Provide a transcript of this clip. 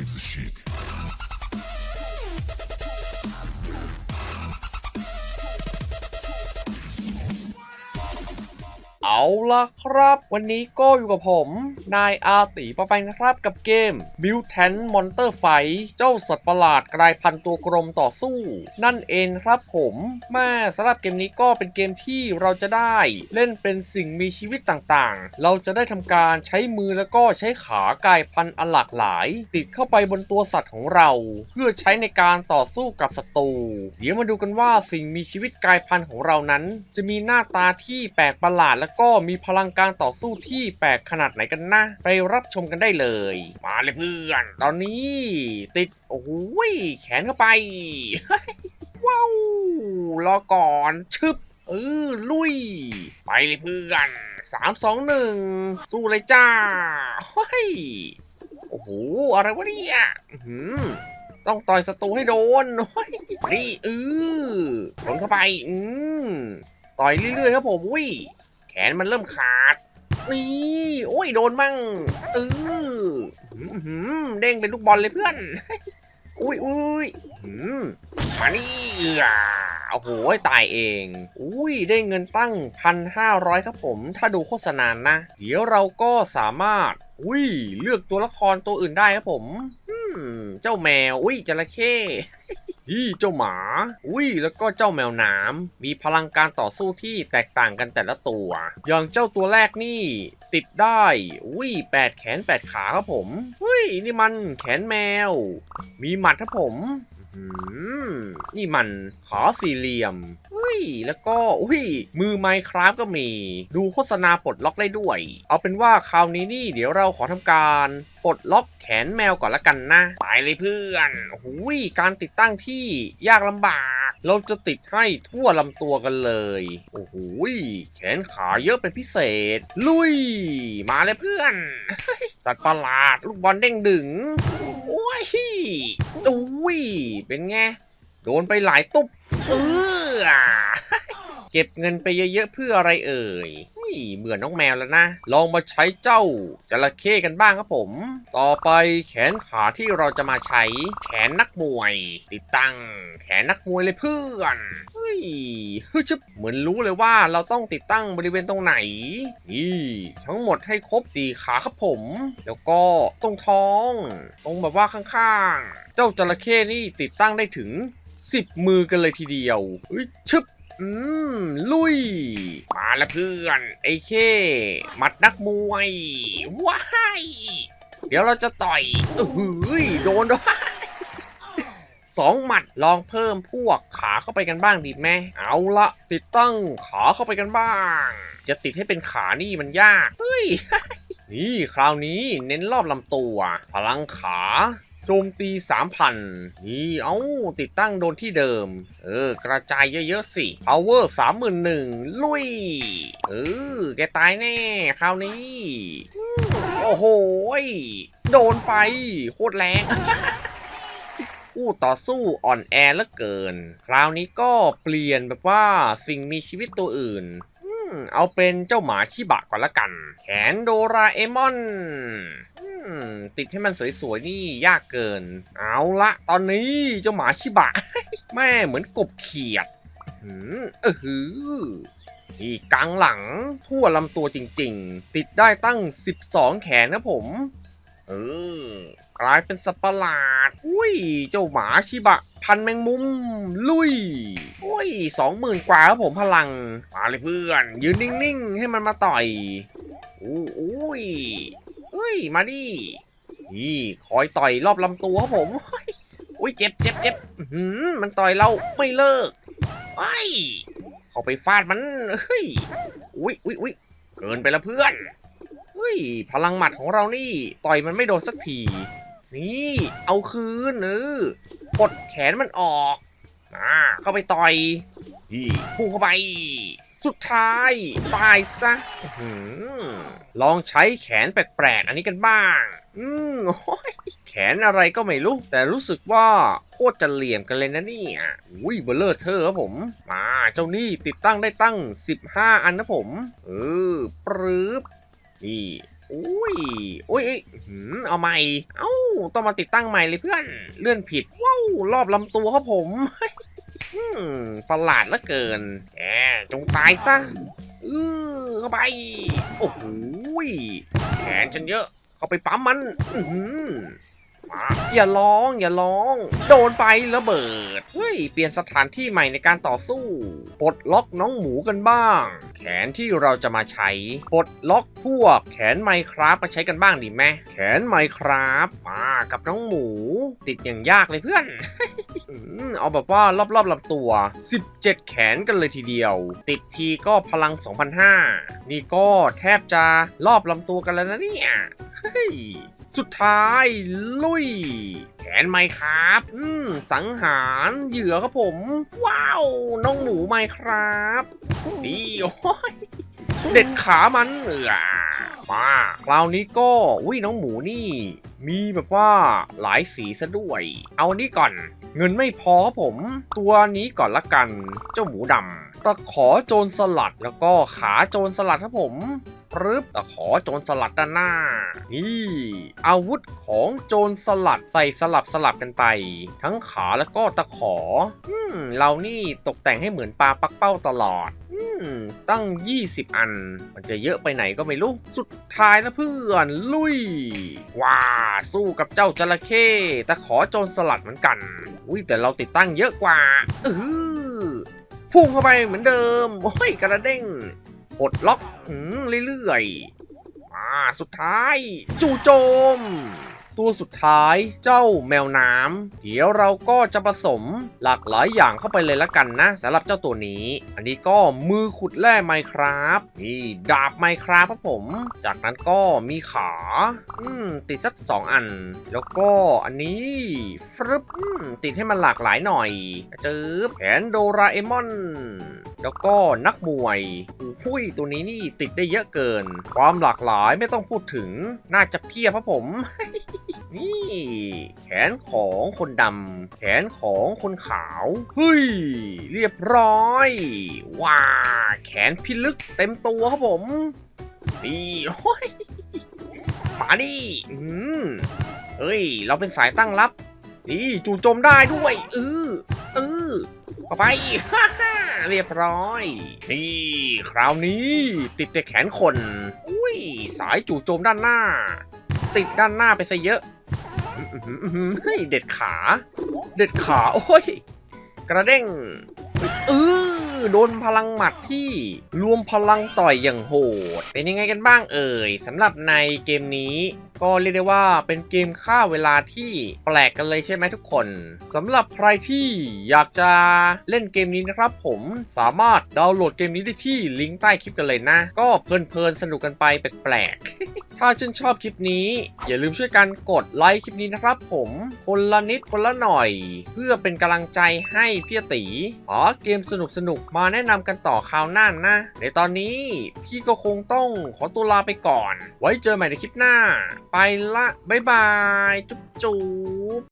crazy shit. เอาละครับ วันนี้ก็อยู่กับผม นายอาติปะไปนะครับกับเกม Mutant Monster Fight เจ้าสัตว์ประหลาดกลายพันธุ์ตัวกลมต่อสู้ นั่นเองครับผมแม่สำหรับเกมนี้ก็เป็นเกมที่เราจะได้ เล่นเป็นสิ่งมีชีวิตต่างๆ เราจะได้ทำการใช้มือแล้วก็ใช้ขากลายพันธุ์อันหลากหลาย ติดเข้าไปบนตัวสัตว์ของเรา เพื่อใช้ในการต่อสู้กับศัตรูเดี๋ยวมาดูกันว่าสิ่งมีชีวิตกลายพันธุ์ของเรานั้น จะมีหน้าตาที่แปลกประหลาดแล้วก็มีพลังการต่อสู้ที่แปลกขนาดไหนกันนะ ไปรับชมกันได้เลย มาเลยเพื่อน ตอนนี้ติด โอ้ย แขนเข้าไป ว้าว รอก่อนชึบเออลุย ไปเลยเพื่อนสามสองหนึ่งสู้เลยจ้าเฮ้ยโอ้โห อะไรวะเนี่ยต้องต่อยศัตรูให้โดนเฮ้ยนี่เออชนเข้าไป อืมต่อยเรื่อยๆครับผมอุ้ยแข นมันเริ่มขาด นี่ โอ้ย โดนมั่งเออเด้งเป็นลูกบอลเลยเพื่อน อุ้ยอุ้ยมานี่อะโอ้โหตายเอง อุ้ย ได้เงินตั้งพันห้าร้อยครับผม ถ้าดูโฆษณานะ เดี๋ยวเราก็สามารถ อุ้ย เลือกตัวละครตัวอื่นได้ครับผมอืมเจ้าแมว อุ้ยจระเข้ นี่เจ้าหมา อุ้ย แล้วก็เจ้าแมวน้ำมีพลังการต่อสู้ที่แตกต่างกันแต่ละตัว อย่างเจ้าตัวแรกนี่ ติดได้ อุ้ยแปดแขนแปดขาครับผม อุ้ย นี่มันแขนแมว มีหมัดครับผมอื้อหือนี่มันขาสี่เหลี่ยม แล้วก็อุ้ยมือไมค์ครับก็มี ดูโฆษณาปลดล็อกได้ด้วย เอาเป็นว่าคราวนี้นี่เดี๋ยวเราขอทำการปลดล็อกแขนแมวก่อนละกันนะ ไปเลยเพื่อนโอ้ยการติดตั้งที่ยากลำบาก เราจะติดให้ทั่วลำตัวกันเลย โอ้โหแขนขาเยอะเป็นพิเศษ ลุย มาเลยเพื่อน สัตว์ประหลาด ลูกบอลเด้งดึง โอ้ยอุ้ยเป็นไง โดนไปหลายตุ๊บเออเก็บเงินไปเยอะๆเพื่ออะไรเอ่ยเฮ้ยเบื่อนน้องแมวแล้วนะ ลองมาใช้เจ้าจระเข้กันบ้างครับผม ต่อไปแขนขาที่เราจะมาใช้แขนนักมวย ติดตั้ง แขนนักมวยเลยเพื่อนเฮ้ยฮึชบเหมือนรู้เลยว่าเราต้องติดตั้งบริเวณตรงไหน นี่ทั้งหมดให้ครบสี่ขาครับผม แล้วก็ตรงท้อง ตรงแบบว่าข้างๆ เจ้าจระเข้นี่ติดตั้งได้ถึง 10มือกันเลยทีเดียวเฮ้ยชึบอืม ลุย มาล้วเพื่อน ไอ้เคหมัดนักมวย ว้าย เดี๋ยวเราจะต่อยเออหืยโดนด้วยสองหมัดลองเพิ่มพวกขาเข้าไปกันบ้างดีไหมเอาละติดตั้งขาเข้าไปกันบ้าง จะติดให้เป็นขานี่มันยากเฮ้ยนี่คราวนี้เน้นรอบลำตัว พลังขา จมตี3,000นี่เอาติดตั้งโดนที่เดิม เออ กระจายเยอะๆสิ power 31,000ลุย เออ แกตายแน่ คราวนี้ โอ้โห โดนไป โคตรแรงผู้ต่อสู้อ่อนแอเหลือเกิน คราวนี้ก็เปลี่ยนแบบว่าสิ่งมีชีวิตตัวอื่น เอาเป็นเจ้าหมาชิบะก่อนละกัน แขนโดราเอมอนติดให้มันสวยๆนี่ยากเกิน เอาละตอนนี้เจ้าหมาชิบะ แม่เหมือนกบเขียดหืมเออหือนี่กลางหลังทั่วลำตัวจริง ๆ ติดได้ตั้ง 12 แขนนะผม เออ กลายเป็นสัตว์ประหลาด อุ้ย เจ้าหมาชิบะ พันแมงมุม ลุย อุ้ยสองหมื่นกว่าครับผมพลัง มาเลยเพื่อน ยืนนิ่งๆ ให้มันมาต่อยอู้อุ้ยอุ้ย มาดิ นี่คอยต่อยรอบลำตัวครับผม อุ้ยเจ็บเจ็บเจ็บหือมันต่อยเราไม่เลิกไอ้ยเข้าไปฟาดมันเฮ้ยอุ้ยอุ้ยอุ้ยเกินไปล้วเพื่อนเฮ้ยพลังหมัดของเรานี่ ต่อยมันไม่โดนสักที นี่เอาคืนเออกดแขนมันออกมาเข้าไปต่อยนี่พุ่งเข้าไป สุดท้าย ตายซะอลองใช้แขนแปลกๆอันนี้กันบ้าง อืมโอ้แขนอะไรก็ไม่รู้ แต่รู้สึกว่าโคตรจะเหลี่ยมกันเลยนะเนี่ยอุ้ยเบลเลอร์เธอครับผม มาเจ้านี่ติดตั้งได้ตั้ง 15 อันนะผม เออปรึ๊บนี่ อุ้ยอุ้ยเอ้ยอื้อหือเอาใหม่ เอ้า ต้องมาติดตั้งใหม่เลยเพื่อน เลื่อนผิด ว้าว รอบลำตัวครับผมประหลาดเหลือเกิน แอจงตายซะเออเข้าไป โอ้โหยแขนฉันเยอะ เข้าไปปั๊มมัน อื มาอย่าร้องอย่าร้อง โดนไประเบิดเฮ้ยเปลี่ยนสถานที่ใหม่ในการต่อสู้ปลดล็อกน้องหมูกันบ้าง แขนที่เราจะมาใช้ปลดล็อกพวก แขนไมครับมาใช้กันบ้างดีไหมแขนไมครับมากับน้องหมู ติดอย่างยากเลยเพื่อนเอาแบบว่ารอบๆลำตัว 17 แขนกันเลยทีเดียว ติดทีก็พลัง2,500 นี่ก็แทบจะรอบลำตัวกันแล้วนะเนี่ย สุดท้ายลุย แขนไมครับ อืม สังหารเหยื่อครับผม ว้าว น้องหมูไมครับดีโอ้ยเด็ดขามันเออมาคราวนี้ก็อุ้ยน้องหมูนี่ มีแบบว่าหลายสีซะด้วย เอาอันนี้ก่อน เงินไม่พอครับผม ตัวนี้ก่อนละกัน เจ้าหมูดำตะขอโจรสลัดแล้วก็ขาโจรสลัดครับผม ปรึบตะขอโจรสลัดด้านหน้า นี่อาวุธของโจรสลัดใส่สลับสลับกันไป ทั้งขาแล้วก็ตะขอ อืมเรานี่ตกแต่งให้เหมือนปลาปักเป้าตลอดอืมตั้ง 20 อัน มันจะเยอะไปไหนก็ไม่รู้ สุดท้ายแล้วเพื่อน ลุย ว้า สู้กับเจ้าจระเข้แต่ขอโจรสลัดเหมือนกัน อุ้ยแต่เราติดตั้งเยอะกว่า เออพุ่งเข้าไปเหมือนเดิม โอ้ย กระเด้ง ปลดล็อกอืมเรื่อยๆมาสุดท้าย จู่โจม ตัวสุดท้ายเจ้าแมวน้ำเดี๋ยวเราก็จะผสมหลากหลายอย่างเข้าไปเลยละกันนะสำหรับเจ้าตัวนี้ อันนี้ก็มือขุดแร่ไมครับนี่ดาบไมครับครับผม จากนั้นก็มีขาอืมติดสักสองอัน แล้วก็อันนี้ฟรึบติดให้มันหลากหลายหน่อยจืบแขนโดราเอมอน แล้วก็นักมวยอุ้ยตัวนี้นี่ติดได้เยอะเกิน ความหลากหลายไม่ต้องพูดถึงน่าจะเพียบครับผม นี่ แขนของคนดำแขนของคนขาวเฮ้ยเรียบร้อยว้าแขนพิลึกเต็มตัวครับผมนี่โอ้ยมาดิอืมเฮ้ย เราเป็นสายตั้งรับ นี่จู่โจมได้ด้วยเออเออเข้าไปฮ่า เรียบร้อย นี่คราวนี้ติดแต่แขนคน อุ้ย สายจู่โจมด้านหน้า ติดด้านหน้าไปซะเยอะอื้อหืออื้อหือเฮ้ยเด็ดขา เด็ดขา โอ้ย กระเด้งเออ โดนพลังหมัดที่รวมพลังต่อยอย่างโหด เป็นยังไงกันบ้างเอ่ยสำหรับในเกมนี้ก็เรียกได้ว่าเป็นเกมฆ่าเวลาที่แปลกกันเลยใช่ไหมทุกคนสำหรับใครที่อยากจะเล่นเกมนี้นะครับ ผมสามารถดาวน์โหลดเกมนี้ได้ที่ลิงก์ใต้คลิปกันเลยนะ ก็เพลินๆสนุกกันไปแปลกๆถ้าชื่นชอบคลิปนี้ อย่าลืมช่วยกันกดไลค์คลิปนี้นะครับ ผมคนละนิดคนละหน่อย เพื่อเป็นกำลังใจให้พี่ตีหาเกมสนุกๆมาแนะนำกันต่อคราวหน้านะ ในตอนนี้พี่ก็คงต้องขอตัวลาไปก่อน ไว้เจอใหม่ในคลิปหน้า ไปละ บ๊ายบาย จุ๊บจุ๊บ